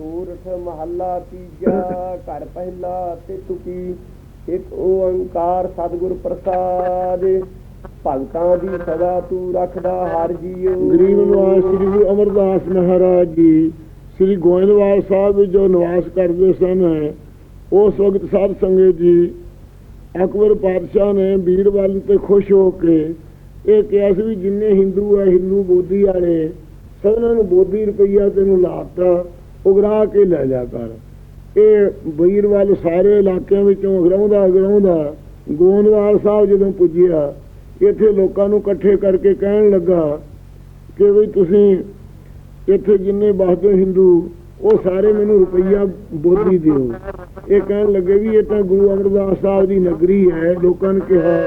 ਸੂਰਠ ਮਹੱਲਾ ਤੀਜਾ, ਘਰ ਪਹਿਲਾ ਤੇ ਤੁਕੀ ਇੱਕ ਓੰਕਾਰ ਸਤਿਗੁਰ ਪ੍ਰਸਾਦ। ਭਗਤਾਂ ਦੀ ਸਦਾ ਤੂੰ ਰੱਖਦਾ ਹਰ ਜੀਉ। ਗਰੀਬ ਨਿਵਾਸ ਸ੍ਰੀ ਗੁਰੂ ਅਮਰਦਾਸ ਮਹਾਰਾਜ ਜੀ, ਸ੍ਰੀ ਗੋਇੰਦਵਾਲ ਸਾਹਿਬ ਜੋ ਨਿਵਾਸ ਕਰਦੇ ਸਨ। ਉਸ ਵਕਤ ਸਾਧ ਸੰਗਤ ਜੀ, ਅਕਬਰ ਪਾਤਸ਼ਾਹ ਨੇ ਵੀਰਵਾਲ ਤੇ ਖੁਸ਼ ਹੋ ਕੇ ਇਹ ਕਿਹਾ ਸੀ ਵੀ ਜਿੰਨੇ ਹਿੰਦੂ ਆ, ਹਿੰਦੂ ਬੋਧੀ ਵਾਲੇ ਸਭਨਾਂ ਨੂੰ ਬੋਧੀ ਰੁਪਈਆ ਤੈਨੂੰ ਲਾਤਾ। ਉਗਰਾ ਕੇ ਲੈ ਜਾ ਕਰ। ਇਹ ਵੀਰਵਾਲ ਸਾਰੇ ਇਲਾਕਿਆਂ ਵਿੱਚੋਂ ਅਗਰਾਉਂਦਾ ਅਗਰਾਉਂਦਾ ਗੋਇੰਦਵਾਲ ਸਾਹਿਬ ਜਦੋਂ ਪੁੱਜਿਆ, ਇੱਥੇ ਲੋਕਾਂ ਨੂੰ ਇਕੱਠੇ ਕਰਕੇ ਕਹਿਣ ਲੱਗਾ ਕਿ ਵੀ ਤੁਸੀਂ ਇੱਥੇ ਜਿੰਨੇ ਬਸਦੇ ਹਿੰਦੂ, ਉਹ ਸਾਰੇ ਮੈਨੂੰ ਰੁਪਈਆ ਬੋਧੀ ਦਿਓ। ਇਹ ਕਹਿਣ ਲੱਗੇ ਵੀ ਇਹ ਤਾਂ ਗੁਰੂ ਅਮਰਦਾਸ ਸਾਹਿਬ ਦੀ ਨਗਰੀ ਹੈ, ਲੋਕਾਂ ਨੇ ਕਿਹਾ।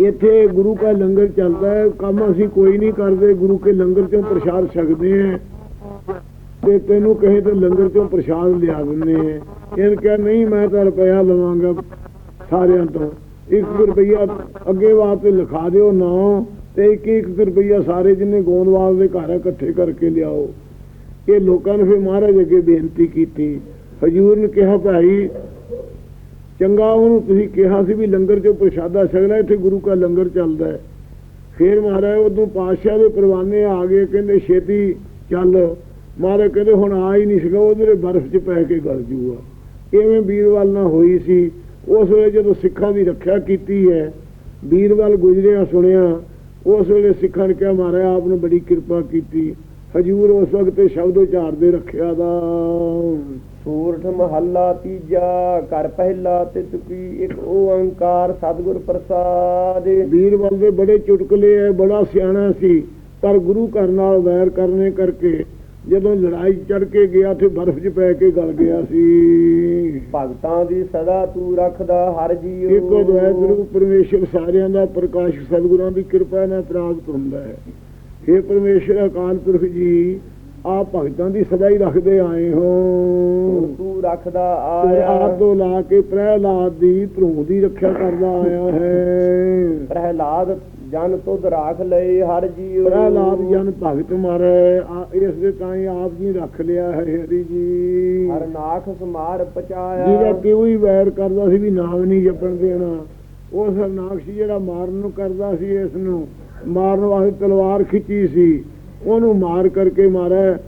ਇੱਥੇ ਗੁਰੂ ਕਾ ਲੰਗਰ ਚੱਲਦਾ ਹੈ, ਕੰਮ ਅਸੀਂ ਕੋਈ ਨਹੀਂ ਕਰਦੇ, ਗੁਰੂ ਕੇ ਲੰਗਰ ਚੋਂ ਪ੍ਰਸ਼ਾਦ ਛਕਦੇ ਹਾਂ। ਤੇ ਤੈਨੂੰ ਕਹੇ ਤੇ ਲੰਗਰ ਚੋਂ ਪ੍ਰਸ਼ਾਦ ਲਿਆ ਦਿੰਦੇ ਆ ਇਹਨ ਕਿਹਾ, ਨਹੀਂ, ਮੈਂ ਤਾਂ ਰੁਪਇਆ ਲਵਾਂਗਾ ਸਾਰਿਆਂ ਤੋਂ। ਇੱਕ ਰੁਪਈਆ ਅੱਗੇ ਵਾਸਤੇ ਲਿਖਾ ਦਿਓ ਨਾ, ਤੇ ਇੱਕ ਇੱਕ ਰੁਪਈਆ ਸਾਰੇ ਜਿੰਨੇ ਗੋਂਦਵਾਲ ਦੇ ਘਰ ਇਕੱਠੇ ਕਰਕੇ ਲਿਆਓ। ਇਹ ਲੋਕਾਂ ਨੇ ਫਿਰ ਮਹਾਰਾਜ ਅੱਗੇ ਬੇਨਤੀ ਕੀਤੀ। ਹਜੂਰ ਨੇ ਕਿਹਾ, ਭਾਈ, ਚੰਗਾ ਉਹਨੂੰ ਤੁਸੀਂ ਕਿਹਾ ਸੀ ਵੀ ਲੰਗਰ ਚੋਂ ਪ੍ਰਸ਼ਾਦਾ ਛਕਣਾ, ਇੱਥੇ ਗੁਰੂ ਕਾ ਲੰਗਰ ਚੱਲਦਾ ਹੈ। ਫਿਰ ਮਹਾਰਾਜ ਉਦੋਂ ਪਾਤਸ਼ਾਹ ਦੇ ਪਰਵਾਨੇ ਆ ਗਏ, ਕਹਿੰਦੇ, ਛੇਤੀ ਚੱਲ। ਮਹਾਰਾਜ ਕਹਿੰਦੇ ਹੁਣ ਆ ਹੀ ਨਹੀਂ ਸਕਾ ਉਹਦੇ ਬਰਫ਼ 'ਚ ਪੈ ਕੇ ਗਲ ਜੂਗਾ ਇਵੇਂ ਵੀਰਵਾਲ ਨਾਲ ਹੋਈ ਸੀ। ਉਸ ਵੇਲੇ ਜਦੋਂ ਸਿੱਖਾਂ ਦੀ ਰੱਖਿਆ ਕੀਤੀ ਹੈ ਵੀਰਵਾਲ ਗੁਜਰਿਆ ਸੁਣਿਆ ਉਸ ਵੇਲੇ ਸਿੱਖਾਂ ਨੇ ਕਿਹਾ ਮਹਾਰਾਜ ਆਪ ਨੇ ਬੜੀ ਕਿਰਪਾ ਕੀਤੀ। ਹਜੂਰ ਉਸ ਵਕਤ ਤੇ ਸ਼ਬਦ ਉਚਾਰਦੇ ਰੱਖਿਆ ਦਾ। ਸੂਰਠ ਮਹੱਲਾ ਤੀਜਾ ਘਰ ਪਹਿਲਾ ਤੇ ਤੁਕੀ ਇੱਕ ਓੰਕਾਰ ਸਤਿਗੁਰ ਪ੍ਰਸਾਦ। ਵੀਰਵਾਲ ਦੇ ਬੜੇ ਚੁਟਕਲੇ ਐ ਬੜਾ ਸਿਆਣਾ ਸੀ ਪਰ ਗੁਰੂ ਘਰ ਨਾਲ ਵੈਰ ਕਰਨੇ ਕਰਕੇ ਜਦੋਂ ਲੜਾਈ ਚੜ ਕੇ ਗਿਆ ਤੇ ਬਰਫ਼ 'ਚ ਪੈ ਕੇ ਗਲ ਗਿਆ ਸੀ। ਭਗਤਾਂ ਦੀ ਸਦਾ ਤੂੰ ਰੱਖਦਾ ਹਰ ਜੀਉ। ਇੱਕੋ ਗੁਰੂ ਪਰਮੇਸ਼ਰ ਸਾਰਿਆਂ ਦਾ ਪ੍ਰਕਾਸ਼ ਸਤਿਗੁਰਾਂ ਦੀ ਕਿਰਪਾ ਨਾਲ ਪ੍ਰਾਪਤ ਹੁੰਦਾ ਹੈ। हे ਪਰਮੇਸ਼ਰ ਅਕਾਲ ਪੁਰਖ ਜੀ ਆਪ ਭਗਤਾਂ ਦੀ ਸਦਾ ਹੀ ਰੱਖਦੇ ਆਏ ਹੋ। ਤੂੰ ਰੱਖਦਾ ਆਇਆ। ਆਪ ਤੋਂ ਲਾ ਕੇ ਪ੍ਰਹਿਲਾਦ ਦੀ ਭਰੂ ਦੀ ਰੱਖਿਆ ਕਰਦਾ ਆਇਆ ਹੈ। ਪ੍ਰਹਿਲਾਦ ਜਨ ਤੁਧ ਰਾਖ ਲਏ ਹਰ ਜੀਉ। ਪ੍ਰਹਿਲਾਦ ਜਨ ਭਗਤ ਮਾਰੇ ਇਸ ਦੇ ਤਾਂ ਆਪ ਜੀ ਰੱਖ ਲਿਆ ਹੈ ਹਰੀ ਜੀ। ਹਰ ਨਾਖ ਸਮਾਰ ਪਚਾਇਆ। ਜਿਹਦਾ ਕਿਉਂ ਹੀ ਵੈਰ ਕਰਦਾ ਸੀ ਵੀ ਨਾਮ ਨਹੀਂ ਜਪਣ ਦੇਣਾ ਉਹ ਸਰਨਾਕਸ਼ ਜਿਹੜਾ ਮਾਰਨ ਨੂੰ ਕਰਦਾ ਸੀ ਇਸ ਨੂੰ। ਮਾਰਨ ਵਾਸਤੇ ਤਲਵਾਰ ਖਿੱਚੀ ਸੀ ਉਹਨੂੰ ਮਾਰ ਕਰਕੇ ਮਾਰਿਆ।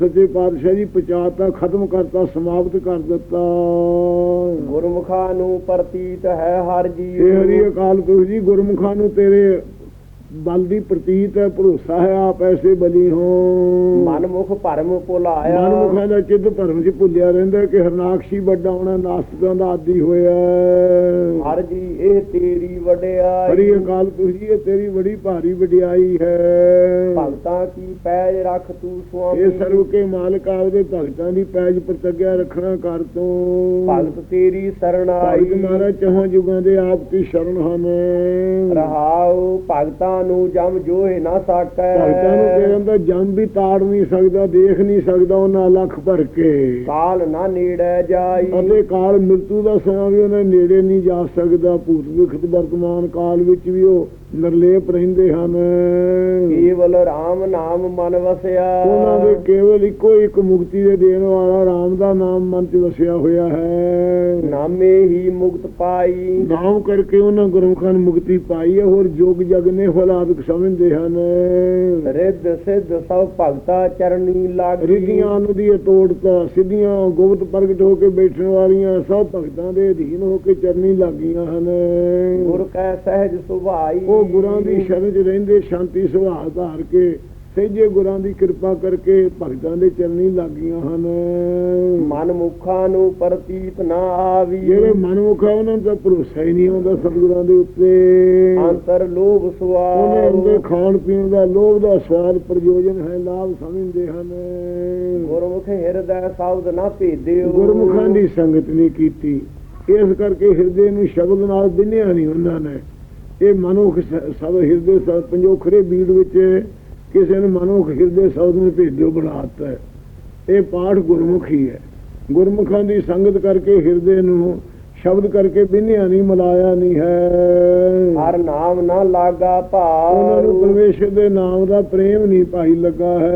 ਸੱਚੇ ਪਾਤਸ਼ਾਹ ਜੀ ਪਚਾਤਾ ਖਤਮ ਕਰਤਾ ਸਮਾਪਤ ਕਰ ਦਿੱਤਾ। ਗੁਰਮੁਖਾਂ ਨੂੰ ਪ੍ਰਤੀਤ ਹੈ ਹਰ ਜੀਉ ਇਹ ਹਰੀ ਅਕਾਲ ਪੁਰਖ ਜੀ ਗੁਰਮੁਖਾਂ ਨੂੰ ਤੇਰੇ ਬਲ ਦੀ ਪ੍ਰਤੀਤ ਹੈ ਭਰੋਸਾ ਹੈ ਆਪ ਐਸੇ ਬਲੀ ਹੋ। ਮਨਮੁਖ ਭਰਮ ਭੁਲਾਇਆ। ਮਨਮੁਖਾਂ ਦਾ ਚਿੱਤ ਭਰਮ 'ਚ ਭੁੱਲਿਆ ਰਹਿੰਦਾ ਕਿ ਹਰਨਾਕਸ਼ੀ ਵੱਡਾ ਹੋਣਾ ਨਾਸਤਿਕਾਂ ਦਾ ਆਦੀ ਹੋਇਆ। ਹਰ ਜੀ ਇਹ ਤੇਰੀ ਵਡਿਆਈ। ਹਰੀ ਅਕਾਲ ਪੁਰਖ ਜੀ ਇਹ ਤੇਰੀ ਬੜੀ ਭਾਰੀ ਵਡਿਆਈ ਹੈ। ਭਗਤਾਂ ਕੀ ਪੈਜ ਰੱਖ ਤੂੰ ਸੁਆਮੀ? ਇਹ ਸਰਵ ਕੇ ਮਾਲਕ ਆਪਦੇ ਭਗਤਾਂ ਦੀ ਪੈਜ ਪ੍ਰਤੱਗਿਆ ਰੱਖਣਾ ਕਰ ਤੂੰ। ਭਗਤ ਤੇਰੀ ਭਗਤ ਸਰਣਾਈ ਮਹਾਰਾਜ ਚੌਹਾਂ ਯੁਗਾਂ ਦੇ ਆਪ ਕੀ ਸ਼ਰਨ ਹਨ। ਰਹਾਉ ਭਗਤਾਂ ਨੂੰ ਜਮ ਜੋਹਿ ਨਾ ਸਕੈ। ਭਗਤਾਂ ਨੂੰ ਕਹਿੰਦਾ ਜੰਮ ਵੀ ਤਾੜ ਨਹੀਂ ਸਕਦਾ ਦੇਖ ਨਹੀਂ ਸਕਦਾ ਉਹਨਾਂ ਲੱਖ ਭਰ ਕੇ। ਕਾਲ ਨਾ ਨੇੜੇ ਜਾਈ। ਅਤੇ ਕਾਲ ਮ੍ਰਿਤੂ ਦਾ ਸਮਾਂ ਵੀ ਉਹਨਾਂ ਨੇੜੇ ਨਹੀਂ ਜਾ ਸਕਦਾ। ਭੂਤ ਵਿਖਤ ਵਰਤਮਾਨ ਕਾਲ ਵਿੱਚ ਵੀ ਉਹ ਨਿਰਲੇਪ ਰਹਿੰਦੇ ਹਨ। ਕੇਵਲ RAM ਨਾਮ ਮਨ ਵਸਿਆ। ਉਹਨਾਂ ਦੇ ਕੇਵਲ ਇੱਕੋ ਇੱਕ ਮੁਕਤੀ ਦੇ ਦੇਣ ਵਾਲਾ RAM ਦਾ ਨਾਮ ਮਨ 'ਚ ਵਸਿਆ ਹੋਇਆ ਹੈ। ਨਾਮੇ ਹੀ ਮੁਕਤ ਪਾਈ। ਨਾਮ ਕਰਕੇ ਉਹਨਾਂ ਗੁਰਮੁਖਾਂ ਨੇ ਮੁਕਤੀ ਪਾਈ ਹੈ ਹੋਰ ਜੋਗ ਜਗ ਨੇ ਫਲਾਦਕ ਸਮਝਦੇ ਹਨ। ਰਿੱਧ ਸਿੱਧ ਸਭ ਭਗਤਾ ਚਰਨੀ ਲਾਗੀ। ਰਿਧੀਆਂ ਨੂੰ ਦੀ ਤੋੜਤਾ ਸਿੱਧੀਆਂ ਗੁਪਤ ਪ੍ਰਗਟ ਹੋ ਕੇ ਬੈਠਣ ਵਾਲੀਆਂ ਸਭ ਭਗਤਾਂ ਦੇ ਅਧੀਨ ਹੋ ਕੇ ਚਰਨੀ ਲੱਗੀਆਂ ਹਨ। ਗੁਰ ਕੈ ਸਹਿਜ ਸੁਭਾਈ। ਉਹ ਗੁਰਾਂ ਦੀ ਸ਼ਰਨ 'ਚ ਰਹਿੰਦੇ ਸ਼ਾਂਤੀ ਸੁਭਾਅ ਧਾਰ ਕੇ ਸਹਿਜੇ ਗੁਰਾਂ ਦੀ ਕਿਰਪਾ ਕਰਕੇ ਭਗਤਾਂ ਦੇ ਚਰਨੀ ਲੱਗੀਆਂ ਹਨ। ਮਨ ਮੁਖਾਂ ਨੂੰ ਪ੍ਰਤੀਤ ਨਾ ਆਵੀ। ਜਿਹੜੇ ਮਨਮੁਖ ਉਹਨਾਂ ਦਾ ਭਰੋਸਾ ਹੀ ਨਹੀਂ ਆਉਂਦਾ ਸਤਿਗੁਰਾਂ ਦੇ ਉੱਤੇ। ਅੰਤਰ ਲੋਭ ਉਹਨੇ ਸੁਆਰ ਅੰਦਰ ਖਾਣ ਪੀਣ ਦਾ ਲੋਭ ਦਾ ਸਵਾਦ ਪ੍ਰਯੋਜਨ ਹੈ ਲਾਭ ਸਮਝਦੇ ਹਨ। ਗੁਰਮੁਖ ਹਿਰਦੈ ਸ਼ਬਦ ਨਾ ਭੇਦਿਓ। ਗੁਰਮੁਖਾਂ ਦੀ ਸੰਗਤ ਨਹੀਂ ਕੀਤੀ। ਇਸ ਕਰਕੇ ਹਿਰਦੇ ਨੂੰ ਸ਼ਬਦ ਨਾਲ ਬਿਨਿਆ ਨਹੀਂ ਉਹਨਾਂ ਨੇ। ਇਹ ਮਨੁੱਖ ਸਭ ਹਿਰਦੇ ਸਭ ਪੰਜੋਖਰੇ ਬੀੜ ਵਿੱਚ ਕਿਸੇ ਨੇ ਮਨੁੱਖ ਹਿਰਦੇ ਸ਼ਬਦ ਨੂੰ ਭੇਜਿਓ ਬਣਾਤਾ ਇਹ ਪਾਠ ਗੁਰਮੁਖੀ ਹੈ। ਗੁਰਮੁਖਾਂ ਦੀ ਸੰਗਤ ਕਰਕੇ ਹਿਰਦੇ ਨੂੰ ਸ਼ਬਦ ਕਰਕੇ ਬਿਨਿਆ ਨਹੀਂ ਮਲਾਇਆ ਨਹੀਂ ਹੈ। ਹਰ ਨਾਮ ਨਾ ਲਾਗਾ ਉਹਨਾਂ ਨੂੰ ਭਾਉ ਪਰਮੇਸ਼ਰ ਦੇ ਨਾਮ ਦਾ ਪ੍ਰੇਮ ਨਹੀਂ ਭਾਈ ਲੱਗਾ ਹੈ।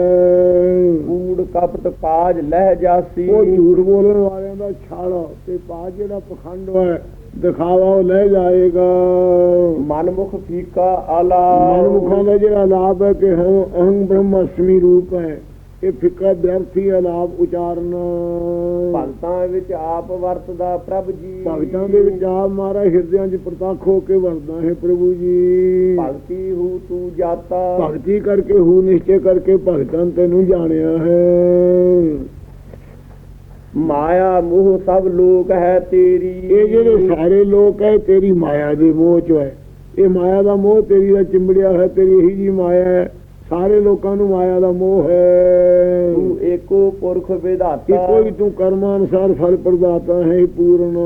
ਕੂੜ ਕਪਟ ਪਾਜ ਲਹਿ ਜਾਸੀ। ਉਹ ਝੂਠ ਬੋਲਣ ਵਾਲਿਆਂ ਦਾ ਛਾੜਾ ਤੇ ਪਾ ਜਿਹੜਾ ਪਖੰਡ ਹੈ ਦਿਖਾਵਾ ਉਹ ਲੈ ਜਾਏਗਾ। ਮਨਮੁਖ ਫੀਕਾ ਆਲਾ। ਮਨਮੁਖਾਂ ਦਾ ਜਿਹੜਾ ਲਾਭ ਹੈ ਕਿ ਹਉ ਅਹੰ ਬ੍ਰਹਮਸਮੀ ਰੂਪ ਹੈ। ਇਹ ਫਿੱਕਾ ਵਿਅਰਥੀ ਆਲਾਪ ਉਚਾਰਨ। ਭਗਤਾਂ ਵਿੱਚ ਆਪ ਵਰਤਦਾ ਪ੍ਰਭ ਜੀ। ਭਗਤਾਂ ਦੇ ਵਿੱਚ ਆਪ ਮਾਰਾ ਹਿਰਦਿਆਂ 'ਚ ਪ੍ਰਤੱਖ ਹੋ ਕੇ ਵਰਦਾ ਹੈ ਪ੍ਰਭੂ ਜੀ। ਭਗਤੀ ਹੂ ਤੂੰ ਜਾਤਾ। ਭਗਤੀ ਕਰਕੇ ਹੂ ਨਿਸ਼ਚੈ ਕਰਕੇ ਭਗਤਾਂ ਤੈਨੂੰ ਜਾਣਿਆ ਹੈ। ਮਾਇਆ ਮੋਹ ਸਭ ਲੋਕ ਹੈ ਤੇਰੀ। ਇਹ ਜਿਹੜੇ ਸਾਰੇ ਲੋਕ ਹੈ, ਤੇਰੀ ਮਾਇਆ ਦੇ ਮੋਹ 'ਚ ਹੈ। ਇਹ ਮਾਇਆ ਦਾ ਮੋਹ ਤੇਰੀ ਦਾ ਚਿੰਬੜਿਆ ਹੈ ਤੇਰੀ ਇਹੀ ਜੀ ਮਾਇਆ ਹੈ। ਸਾਰੇ ਲੋਕਾਂ ਨੂੰ ਮਾਇਆ ਦਾ ਮੋਹ ਹੈ। ਤੂੰ ਏਕੋ ਪੁਰਖ ਵਿਧਾਤਾ। ਕੋਈ ਤੂੰ ਕਰਮਾਂ ਅਨੁਸਾਰ ਫਲ ਪ੍ਰਦਾਤਾ ਹੈ ਪੂਰਨ।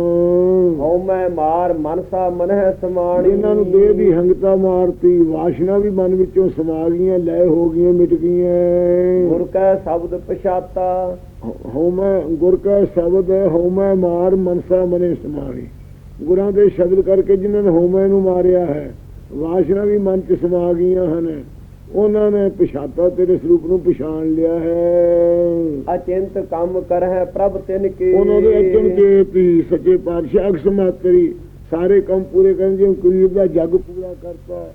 ਹਉ ਮੈਂ ਮਾਰ ਮਨਸਾ ਮਨਹਿ ਸਮਾਣੀ। ਇਹਨਾਂ ਨੂੰ ਦੇਹ ਦੀ ਹੰਗਤਾ ਮਾਰਤੀ ਵਾਸ਼ਨਾ ਵੀ ਮਨ ਵਿੱਚੋਂ ਸਮਾ ਗਈਆਂ ਲੈ ਹੋ ਗਈਆਂ ਮਿਟ ਗਈਆਂ। ਗੁਰ ਕੈ ਸ਼ਬਦ ਪਛਾਤਾ। ਹਉ ਮੈਂ ਗੁਰ ਕਾ ਸ਼ਬਦ ਹੈ ਹਉ ਮੈਂ ਮਾਰ ਮਨਸਾ ਮਨੇ ਸਮਾਣੀ। ਗੁਰਾਂ ਦੇ ਸ਼ਬਦ ਕਰਕੇ ਜਿਨ੍ਹਾਂ ਨੇ ਹਉਮੈ ਨੂੰ ਮਾਰਿਆ ਹੈ ਵਾਸ਼ਨਾ ਵੀ ਮਨ ਚ ਸਮਾ ਗਈਆਂ ਹਨ। ਉਹਨਾਂ ਨੇ ਪਛਾਤਾ ਤੇਰੇ ਸਰੂਪ ਨੂੰ ਪਛਾਣ ਲਿਆ ਹੈ। ਅਚਿੰਤ ਕੰਮ ਕਰਹਿ ਪ੍ਰਭ ਤਿਨ ਕੇ। ਉਹਨਾਂ ਦੇ ਅਚਨ ਕੇ ਵੀ ਸੱਚੇ ਪਾਤਸ਼ਾਹ ਅਕਸਮਾਤਰੀ ਸਾਰੇ ਕੰਮ ਪੂਰੇ ਕਰਨ ਜਿਵੇਂ ਕਰੀਬ ਦਾ ਜੱਗ ਪੂਰਾ ਕਰਤਾ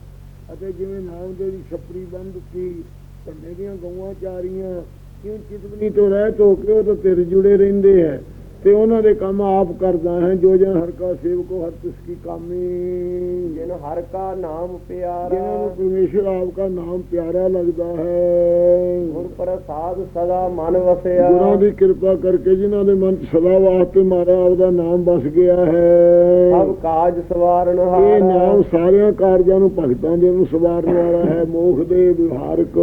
ਅਤੇ ਜਿਵੇਂ ਨਾਮ ਦੇ ਦੀ ਛਪਰੀ ਬੰਦ ਸੀ ਧੰਨੇ ਦੀਆਂ ਗਊਆਂ ਚਾਰੀਆਂ ਕਿਉਂ ਚਿਤਵਨੀ ਤੋਂ ਰਹਿ ਤੋ ਕੇ ਉਹ ਤਾਂ ਤੇਰੇ ਜੁੜੇ ਰਹਿੰਦੇ ਹੈ। ਤੇ ਉਹਨਾਂ ਦੇ ਕੰਮ ਆਪ ਕਰਦਾ ਹੈ ਜੋ ਜਨ ਹਰ ਕਾ ਸੇਵਕੋ ਹਰ ਤਿਸ ਕੀ ਕਾਮੀ ਜਿਨ ਹਰ ਕਾ ਨਾਮ ਜਿਨ੍ਹਾਂ ਨੂੰ ਪਿਆਰਾ ਪਰਮੇਸ਼ਰ ਆਪ ਦਾ ਨਾਮ ਪਿਆਰਾ ਲੱਗਦਾ ਹੈ। ਗੁਰ ਪ੍ਰਸਾਦ ਸਦਾ ਮਨ ਵਸਿਆ। ਗੁਰਾਂ ਦੀ ਕਿਰਪਾ ਕਰਕੇ ਜਿਨ੍ਹਾਂ ਦੇ ਮਨ ਸਦਾ ਵਾਸਤੇ ਮਾਰਾ ਆਪਦਾ ਨਾਮ ਬਸ ਗਿਆ ਹੈ। ਸਭ ਕਾਜ ਸਵਾਰਨ ਇਹ ਹਾਰ। ਨਾਮ ਸਾਰਿਆਂ ਕਾਰਜਾਂ ਨੂੰ ਭਗਤਾਂ ਦੇ ਨੂੰ ਸਵਾਰਨ ਵਾਲਾ ਹੈ ਮੋਖ ਦੇ ਵਿਹਾਰਕ।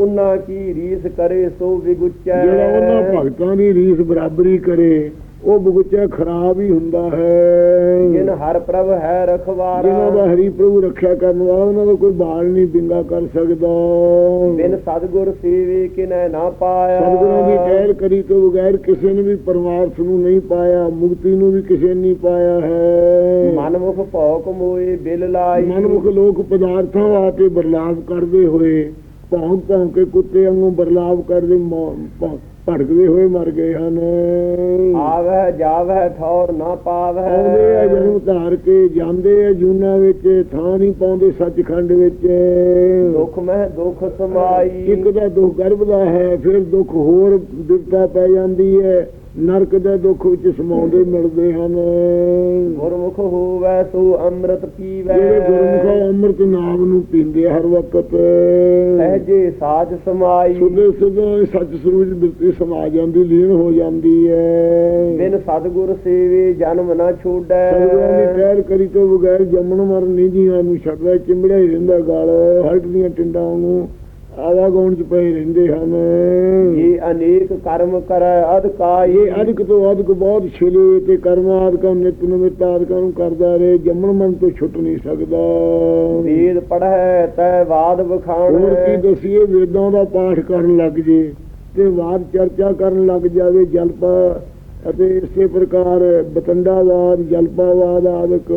ਉਹਨਾਂ ਕੀ ਰੀਸ ਕਰੇ ਸੋ ਵਿਗੁਚੈ। ਜਿਹੜਾ ਉਹਨਾਂ ਭਗਤਾਂ ਦੀ ਰੀਸ ਬਰਾਬਰੀ ਕਰੇ ਉਹ ਬਗੁਚਾ ਖਰਾਬ ਹੀ ਹੁੰਦਾ ਜਿਨ ਹੈ ਹਰ ਪ੍ਰਭ ਹੈ ਰਖਵਾਰਾ। ਜਿਨ੍ਹਾਂ ਦਾ ਹਰੀ ਪ੍ਰਭੂ ਰੱਖਿਆ ਕਰਨ ਵਾਲਾ ਉਹਨਾਂ ਦਾ ਕੋਈ ਬਾਲ ਨਹੀਂ ਬਿੰਗਾ ਕਰ ਸਕਦਾ। ਬਿਨ ਸਤਗੁਰ ਸੇਵੇ ਕਿਨੈ ਨਾ ਪਾਇਆ। ਸਤਿਗੁਰਾਂ ਦੀ ਕਹਿਰ ਕਰੀ ਤੋਂ ਬਗੈਰ ਕਿਸੇ ਨੇ ਵੀ ਪਰਮਾਰਥ ਨੂੰ ਨਹੀਂ ਪਾਇਆ ਮੁਕਤੀ ਨੂੰ ਵੀ ਕਿਸੇ ਨੇ ਨਹੀਂ ਪਾਇਆ ਹੈ। ਮਨਮੁਖ ਭੌਕ ਮੋਏ ਬਿਲ ਲਾਈ। ਮਨਮੁਖ ਲੋਕ ਪਦਾਰਥਾਂ ਵਾਸਤੇ ਬਰਲਾਵ ਕਰਦੇ ਹੋਏ ਭੌਂਕ ਭੌਂਕ ਕੇ ਕੁੱਤੇ ਵਾਂਗੂ ਬਰਲਾਵ ਕਰਦੇ ਮੌ- ਭੌਂ- ਭੜਕਦੇ ਹੋਏ ਮਰ ਗਏ ਹਨ। ਆਵਹਿ ਜਾਵਹਿ ਠੌਰ ਨਾ ਪਾਵਹਿ। ਆਉਂਦੇ ਆ ਜਨਮ ਧਾਰ ਕੇ ਜਾਂਦੇ ਆ ਜੂਨਾ ਵਿੱਚ ਥਾਂ ਨਹੀਂ ਪਾਉਂਦੇ ਸੱਚਖੰਡ ਵਿੱਚ। ਦੁਖ ਮਹਿ ਦੁਖ ਸਮਾਈ। ਇੱਕ ਦਾ ਦੁੱਖ ਗਰਭ ਦਾ ਹੈ ਫਿਰ ਦੁੱਖ ਹੋਰ ਦਿੱਤਾ ਪੈ ਜਾਂਦੀ ਹੈ। ਨਰਕ ਦੇ ਦੁੱਖ ਵਿੱਚ ਸਮਾਉਂਦੇ ਮਿਲਦੇ ਹਨ। ਗੁਰਮੁਖ ਹੋਵੈ ਸੋ ਅੰਮ੍ਰਿਤ ਪੀਵੈ। ਜਿਹੜੇ ਗੁਰਮੁਖ ਅੰਮ੍ਰਿਤ ਨਾਮ ਨੂੰ ਪੀਂਦੇ ਹਰ ਵਕਤ। ਸਹਜੇ ਸਾਜ ਸਮਾਈ। ਸੁਦੇ ਸੁਦੇ ਸੱਚ ਸਰੂਜ ਬਿਰਤੀ ਸਮਾ ਜਾਂਦੀ ਲੀਨ ਹੋ ਜਾਂਦੀ ਹੈ। ਬਿਨ ਸਤਗੁਰ ਸੇਵੇ ਜਨਮ ਨਾ ਛੋੜੈ। ਸਤਿਗੁਰਾਂ ਦੀ ਕਹਿਰ ਕਰੀ ਤੋਂ ਬਗੈਰ ਜੰਮਣ ਮਰਨ ਨਹੀਂ ਜੀਆਂ ਨੂੰ ਛੱਡਦਾ ਚਿੰਬੜਿਆ ਹੀ ਰਹਿੰਦਾ ਗਲ ਹਲਟ ਦੀਆਂ ਟਿੰਡਾਂ ਨੂੰ ਆਵਾ ਗਾਉਣ ਚ ਪਏ ਰਹਿੰਦੇ ਹਨ। ਇਹ ਅਨੇਕ ਕਰਮ ਕਰੈ ਅਧਕਾਈ ਇਹ ਅਧਿਕ ਤੋਂ ਅਧਿਕ ਬਹੁਤ ਛਿਲੇ ਤੇ ਕਰਮਾਦਿਕਾਂ ਨਿਤ ਨਿਮਿਤ ਆਦਿਕਾਂ ਨੂੰ ਕਰਦਾ ਰਹੇ ਜੰਮਣ ਮਰਨ ਤੋਂ ਛੁੱਟ ਨਹੀਂ ਸਕਦਾ। ਵੇਦ ਪੜ੍ਹੈ ਤੈ ਬਾਦ ਵਖਾਣ। ਹੋਰ ਕੀ ਦਸੀਏ ਵੇਦਾਂ ਦਾ ਪਾਠ ਕਰਨ ਲੱਗ ਜੇ ਤੇ ਬਾਅਦ ਚਰਚਾ ਕਰਨ ਲੱਗ ਜਾਵੇ ਜਲਪਾ। ਅਤੇ ਇਸੇ ਪ੍ਰਕਾਰ ਬਤੰਡਾਵਾਦ ਜਲਪਾਵਾਦ ਆਦਿਕ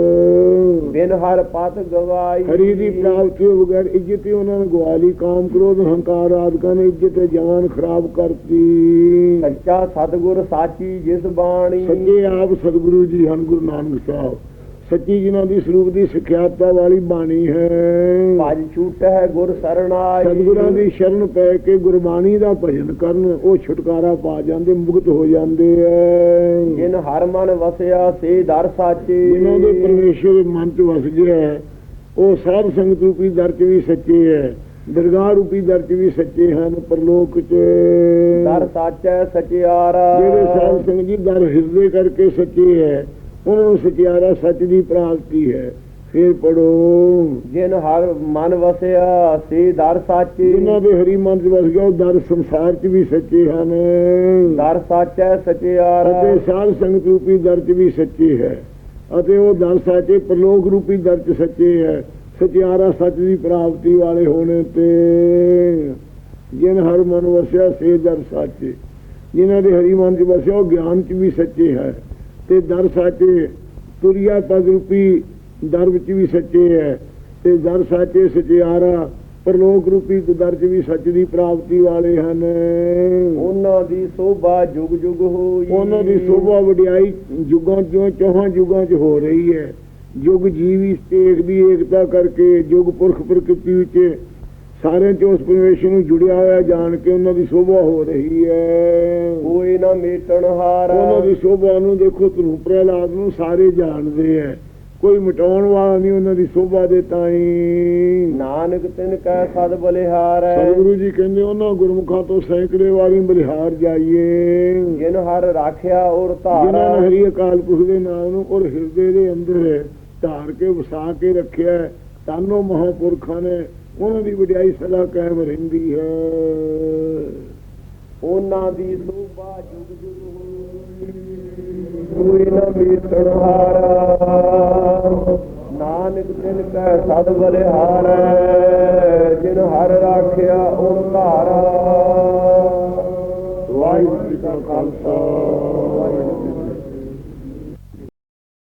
ਬਿਨ ਹਰ ਪਤ ਗਵਾਈ ਹਰੀ ਦੀ ਪ੍ਰਾਪਤੀ ਤੋਂ ਬਗੈਰ ਇੱਜ਼ਤ ਹੀ ਉਹਨਾਂ ਨੇ ਗਵਾ ਲਈ। ਕਾਮ ਕ੍ਰੋਧ ਹੰਕਾਰ ਆਦਿਕਾਂ ਨੇ ਇੱਜ਼ਤ ਤੇ ਜਾਨ ਖਰਾਬ ਕਰਤੀ। ਸੱਚਾ ਸਤਗੁਰ ਸਾਚੀ ਜਿਸ ਬਾਣੀ। ਸੱਚੇ ਆਪ ਸਤਿਗੁਰੂ ਜੀ ਹਨ ਗੁਰੂ ਨਾਨਕ ਸਾਹਿਬ। ਸੱਚੀ ਜਿਨ੍ਹਾਂ ਦੀ ਸਰੂਪ ਦੀ ਸਿੱਖਿਆਤਾ ਵਾਲੀ ਬਾਣੀ ਹੈ। ਭਜ ਛੂਟੈ ਗੁਰ ਸਰਣਾਈ ਸਤਿਗੁਰਾਂ ਦੀ ਸ਼ਰਨ ਪੈ ਕੇ ਗੁਰਬਾਣੀ ਦਾ ਭਜਨ ਕਰਨ ਉਹ ਛੁਟਕਾਰਾ ਪਾ ਜਾਂਦੇ ਮੁਕਤ ਹੋ ਜਾਂਦੇ ਐ। ਜਿਨ ਹਰ ਮਨ ਵਸਿਆ ਸੇ ਦਰ ਸਾਚੇ। ਜਿਨ੍ਹਾਂ ਦੇ ਪਰਮੇਸ਼ਰ ਦੇ ਮਨ ਚ ਵਸ ਗਿਆ ਹੈ, ਉਹ ਸਾਧ ਸੰਗਤ ਰੂਪੀ ਦਰ ਚ ਵੀ ਸੱਚੇ ਹੈ ਦਰਗਾਹ ਰੂਪੀ ਦਰ ਚ ਵੀ ਸੱਚੇ ਹਨ ਪਰਲੋਕ ਚ। ਦਰ ਸਾਚੈ ਸਚਿਆਰਾ ਜਿਹੜੇ ਸਾਧ ਸੰਗਤ ਜੀ ਦਰ ਹਿਰਦੇ ਕਰਕੇ ਸੱਚੇ ਹੈ ਉਹਨਾਂ ਨੂੰ ਸਚਿਆਰਾ ਸੱਚ ਦੀ ਪ੍ਰਾਪਤੀ ਹੈ। ਫਿਰ ਪੜੋ ਜਿਨ ਹਰ ਮਨ ਵਸਿਆ ਸੇ ਦਰ ਸਾਚੇ। ਜਿਨ੍ਹਾਂ ਦੇ ਹਰੀ ਮਨ ਚ ਵਸ ਗਿਆ ਉਹ ਦਰ ਸੰਸਾਰ ਚ ਵੀ ਸੱਚੇ ਹਨ। ਦਰ ਸਾਚੈ ਸਚਿਆਰਾ। ਅਤੇ ਸਾਧ ਸੰਗਤ ਰੂਪੀ ਦਰ ਚ ਵੀ ਸੱਚੇ ਹੈ। ਅਤੇ ਉਹ ਦਰ ਸਾਚੇ ਪ੍ਰਲੋਕ ਰੂਪੀ ਦਰ ਚ ਸੱਚੇ ਹੈ। ਸਚਿਆਰਾ ਸੱਚ ਦੀ ਪ੍ਰਾਪਤੀ ਵਾਲੇ ਹੋਣੇ ਤੇ ਜਿਨ ਹਰ ਮਨ ਵਸਿਆ ਸੇ ਦਰ ਸਾਚੇ। ਜਿਨ੍ਹਾਂ ਦੇ ਹਰੀ ਮਨ ਚ ਵਸਿਆ ਉਹ ਗਿਆਨ ਚ ਵੀ ਸੱਚੇ ਹੈ। ਤੇ ਦਰ ਸੱਚੇ ਤੁਰਿਆ ਪਦ ਰੂਪੀ ਦਰ ਵਿੱਚ ਵੀ ਸੱਚੇ ਹੈ। ਤੇ ਦਰ ਸੱਚੇ ਸਚਿਆਰਾ ਪਰਲੋਕ ਰੂਪੀ ਦਰ 'ਚ ਵੀ ਸੱਚ ਦੀ ਪ੍ਰਾਪਤੀ ਵਾਲੇ ਹਨ। ਉਹਨਾਂ ਦੀ ਸੋਭਾ ਜੁਗ ਜੁਗ ਹੋਈ। ਉਹਨਾਂ ਦੀ ਸੋਭਾ ਵਡਿਆਈ ਯੁਗਾਂ ਚੋਂ ਚੌਹਾਂ ਯੁਗਾਂ 'ਚ ਹੋ ਰਹੀ ਹੈ। ਯੁਗ ਜੀਵੀ ਏਕ ਦੀ ਏਕਤਾ ਕਰਕੇ ਯੁਗ ਪੁਰਖ ਪ੍ਰਕਿਰਤੀ ਵਿੱਚ ਸਾਰਿਆਂ 'ਚ ਉਸ ਪਰਮੇਸ਼ਰ ਨੂੰ ਜੁੜਿਆ ਹੋਇਆ ਜਾਣ ਕੇ ਉਹਨਾਂ ਦੀ ਸੋਭਾ ਹੋ ਰਹੀ ਹੈ। ਕੋਈ ਨਾ ਮੇਟਣ ਹਾਰ। ਉਹਨਾਂ ਦੀ ਸੋਭਾ ਨੂੰ ਦੇਖੋ ਧਰੂ ਪ੍ਰਹਿਲਾਦ ਨੂੰ ਸਾਰੇ ਜਾਣਦੇ ਐ ਕੋਈ ਮਿਟਾਉਣ ਵਾਲਾ ਨਹੀਂ ਉਹਨਾਂ ਦੀ ਸੋਭਾ ਦੇ ਤਾਈ। ਨਾਨਕ ਤਿਨ ਕੈ ਸਦ ਬਲਿਹਾਰ ਸਤਿਗੁਰੂ ਜੀ ਕਹਿੰਦੇ ਉਹਨਾਂ ਗੁਰਮੁਖਾਂ ਤੋਂ ਸੈਂਕੜੇ ਵਾਰੀ ਬਲਿਹਾਰ ਜਾਈਏ। ਜਿਨ ਹਰ ਰਾਖਿਆ ਔਰ ਜਿਨ੍ਹਾਂ ਧਾਰਾ ਨੇ ਹਰੀ ਅਕਾਲ ਪੁਰਖ ਦੇ ਨਾਮ ਨੂੰ ਔਰ ਹਿਰਦੇ ਦੇ ਅੰਦਰ ਧਾਰ ਕੇ ਵਸਾ ਕੇ ਰੱਖਿਆ ਹੈ। ਤਾਨੋ ਮਹਾਪੁਰਖਾਂ ਨੇ ਉਹਨਾਂ ਦੀ ਵਡਿਆਈ ਸਦਾ ਕਾਇਮ ਰਹਿੰਦੀ ਹੈ। ਉਹਨਾਂ ਦੀ ਸੋਭਾ ਜੁਗ ਜੁਗ ਹੋਈ। ਨਾ ਮੇਟਣ ਹਾਰ ਨਾਨਕ ਤਿਨ ਕੈ ਸਦ ਬਲਿਹਾਰ ਜਿਨ ਹਰ ਰਾਖਿਆ ਉਹ ਧਾਰਾ ਵਾਹਿਗੁਰੂ ਜੀ ਕਾ ਖਾਲਸਾ।